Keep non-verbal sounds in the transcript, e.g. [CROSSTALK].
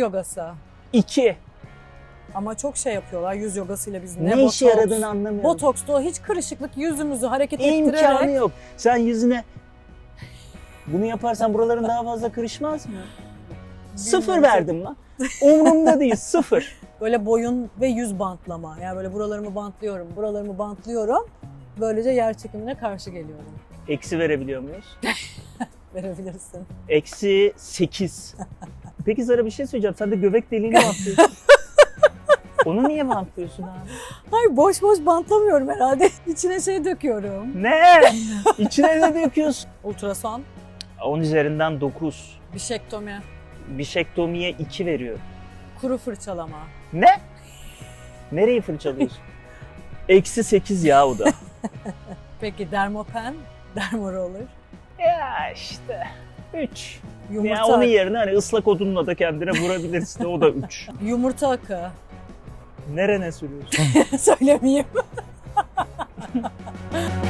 yogası. 2. Ama çok şey yapıyorlar yüz yogasıyla biz ne, Ne, işe botoks. yaradığını anlamıyorum. Botoks'ta o hiç kırışıklık yüzümüzü hareket İmkanı ettirerek yok. Sen yüzüne bunu yaparsan buraların daha fazla kırışmaz mı? Sıfır verdim lan. Umurumda değil sıfır. böyle boyun ve yüz bantlama. Yani böyle buralarımı bantlıyorum, buralarımı bantlıyorum. Böylece yer çekimine karşı geliyorum. Eksi verebiliyor muyuz? [LAUGHS] Verebilirsin. Eksi 8. [LAUGHS] Peki sana bir şey söyleyeceğim. Sen de göbek deliğini bantlıyorsun. [LAUGHS] Onu niye bantlıyorsun abi? Hayır boş boş bantlamıyorum herhalde. [LAUGHS] İçine şey döküyorum. Ne? İçine ne döküyorsun? [LAUGHS] Ultrason, 10 üzerinden 9. bişektomi, Bişektomiye 2 veriyor. kuru fırçalama. Ne? Nereyi fırçalıyorsun? Eksi 8 ya o da. Peki dermopen, dermoroller, ya işte 3. yumurta, Ya onun yerine hani ıslak odunla da kendine vurabilirsin. o da 3. [LAUGHS] yumurta akı. Nerene sürüyorsun? [LAUGHS] Söylemeyeyim. [LAUGHS]